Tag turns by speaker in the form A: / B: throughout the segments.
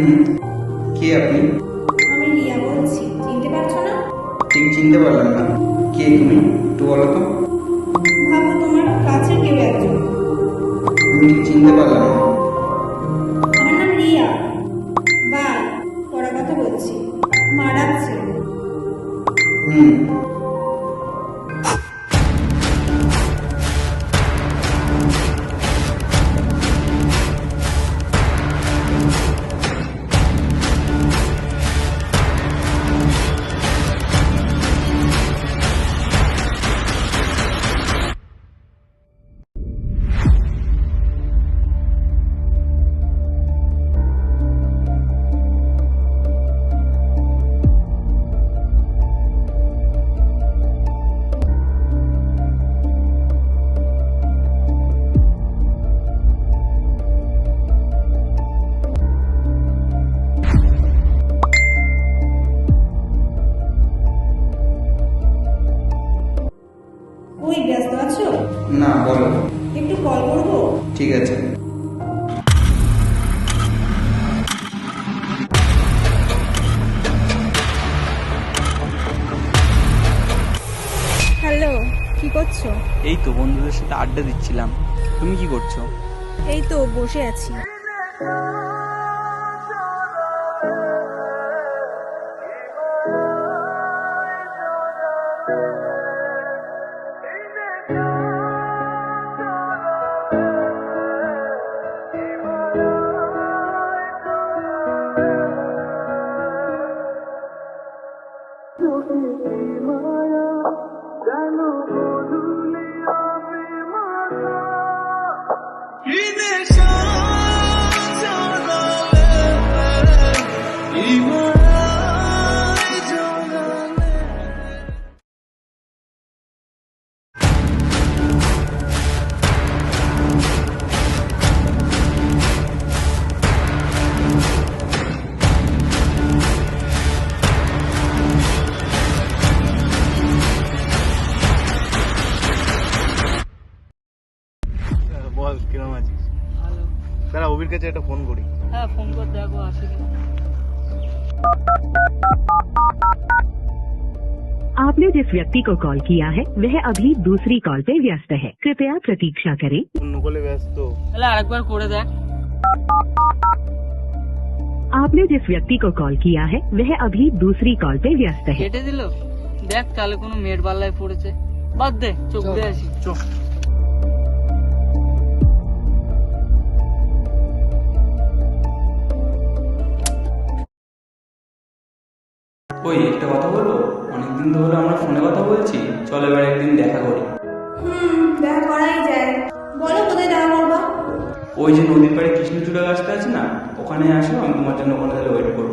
A: হুম কে আপনি?
B: আমি রিয়া বলছি। চিনতে পারছ না?
A: ঠিক চিনতে পারলাম না। কে তুমি? একটু বলো তো।
B: ভাবো তোমার কাছে কেউ একজন।
A: আমি ঠিক চিনতে পারলাম না।
B: আমার নাম রিয়া। বাই পড়া কথা বলছি। মা ডাকছে
A: হুম। ঠিক আছে।
B: হ্যালো কি করছ?
C: এই তো বন্ধুদের সাথে আড্ডা দিচ্ছিলাম। তুমি কি করছ?
B: এই তো বসে আছি।
D: বল কিরম আছিস
C: হ্যালো
D: দাঁড়া অভির কাছে একটা ফোন করি
C: হ্যাঁ ফোন করে দেখো আসে কিনা
E: आपने जिस व्यक्ति को कॉल किया है वह अभी दूसरी कॉल पे व्यस्त है कृपया प्रतीक्षा करें
D: অন্য কলে ব্যস্ত
C: তাহলে আরেকবার করে দেখ
E: आपने जिस व्यक्ति को कॉल किया है वह अभी दूसरी कॉल पे व्यस्त है
C: কেটে দিল দেখ তাহলে কোনো মেয়ের পাল্লায় পড়েছে বাদ দে চোখ দিয়ে আসি
D: চো
A: ওই একটা কথা বলব? অনেকদিন তো হলো আমরা ফোনে কথা বলছি চল এবার একদিন দেখা করি।
B: হুম দেখা করাই যায়। বলো কোথায় দেখা করব?
A: ওই যে নদীর পাড়ে কৃষ্ণচূড়া গাছটা আছে না ওখানে আসো আমি তোমার জন্য ওখানে তাহলে ওয়েট করব।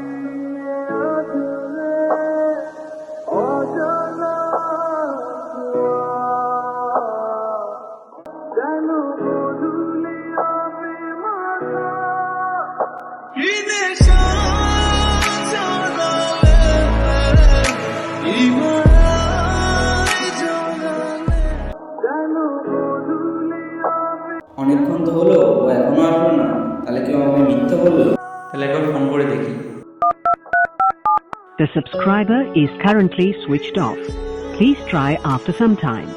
E: The subscriber is currently switched off. Please try after some time.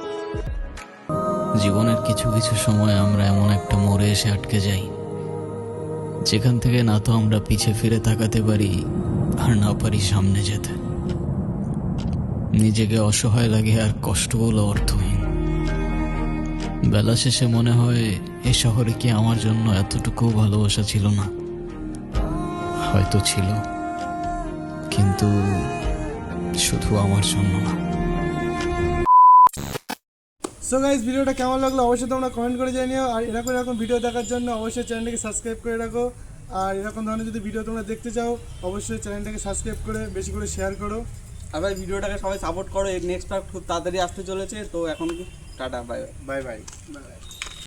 F: জীবনের কিছু কিছু সময় আমরা এমন একটা মোড়ে এসে আটকে যাই, যেখান থেকে না তো আমরা পিছে ফিরে তাকাতে পারি আর না পারি সামনে যেতে নিজেকে অসহায় লাগে আর কষ্টগুলো অর্থহীন বেলা শেষে মনে হয় এ শহরে কি আমার জন্য এতটুকু ভালোবাসা ছিল না হয়তো ছিল কিন্তু শুধু আমার জন্য না।
G: সো গাইজ ভিডিওটা কেমন লাগল অবশ্যই তোমরা কমেন্ট করে জানিও। আর এরকম এরকম ভিডিও দেখার জন্য অবশ্যই চ্যানেলটাকে সাবস্ক্রাইব করে রাখো। আর এরকম ধরনের যদি ভিডিও তোমরা দেখতে চাও অবশ্যই চ্যানেলটাকে সাবস্ক্রাইব করে বেশি করে শেয়ার করো।
A: আর ভাই ভিডিওটাকে সবাই সাপোর্ট করো। নেক্সট পার্ট খুব তাড়াতাড়ি আসতে চলেছে। তো এখন tata bye bye
G: bye bye bye